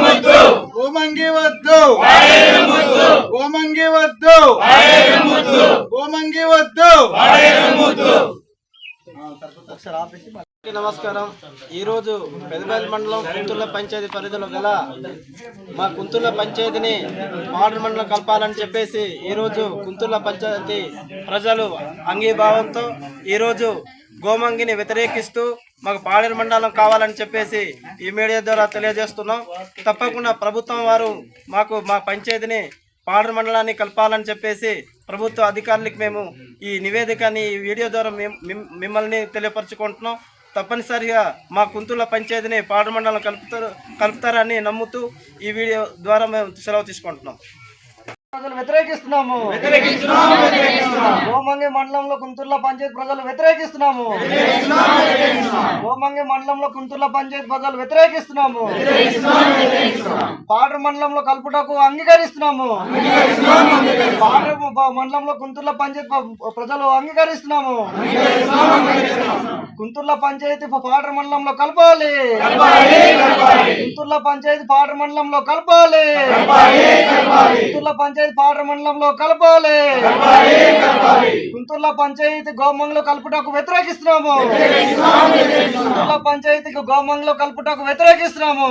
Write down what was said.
వద్దు. గోమంగి వద్దు. గోమంగి వద్దు. గోమంగి వద్దు. అందరికీ నమస్కారం. ఈరోజు పెదబెల్ మండలం కుంతుల పంచాయతీ పరిధిలో గల మా కుంతుల పంచాయతీని మాడర్ మండలం కలపాలని చెప్పేసి ఈరోజు కుంతుల పంచాయతీ ప్రజలు అంగీభావంతో ఈరోజు గోమంగిని వ్యతిరేకిస్తూ మాకు పాడేరు మండలం కావాలని చెప్పేసి ఈ మీడియా ద్వారా తెలియజేస్తున్నాం. తప్పకుండా ప్రభుత్వం వారు మాకు మా పంచాయతీని పాడర్ మండలాన్ని కలపాలని చెప్పేసి ప్రభుత్వ అధికారులకు మేము ఈ నివేదికని ఈ వీడియో ద్వారా మేము మిమ్మల్ని తెలియపరచుకుంటున్నాం. తప్పనిసరిగా మా కుంతుల పంచాయతీని పాడర్ మండలం కలుపుతారు కలుపుతారని నమ్ముతూ ఈ వీడియో ద్వారా మేము సెలవు తీసుకుంటున్నాం. ప్రజలు వ్యతిరేకిస్తున్నాము. గోమంగి మండలంలో కుంతుర్ల పంచాయతీ ప్రజలు వ్యతిరేకిస్తున్నాము. గోమంగి మండలంలో కుంతుర్ల పంచాయతీ ప్రజలు వ్యతిరేకిస్తున్నాము. పాడర్ మండలంలో కలుపుటకు అంగీకరిస్తున్నాము. పాడర్ మ- మండలంలో కుంతుర్ల పంచాయతీ ప్ర- ప్రజలు అంగీకరిస్తున్నాము. కుంతుర్ల పంచాయతీ పాడర్ మండలంలో కలపాలి. కుంతుర్ల పంచాయతీ పాడర్ మండలంలో కలపాలి. కుంతుర్ల పంచాయతీ పాడర్ మండలంలో కలపాలి. కుంతుర్ల పంచాయతీ గోమంలో కలుపుటకు వ్యతిరేకిస్తున్నాము. కుంతుర్ల పంచాయతీకి గోమంలో కలుపుటకు వ్యతిరేకిస్తున్నాము.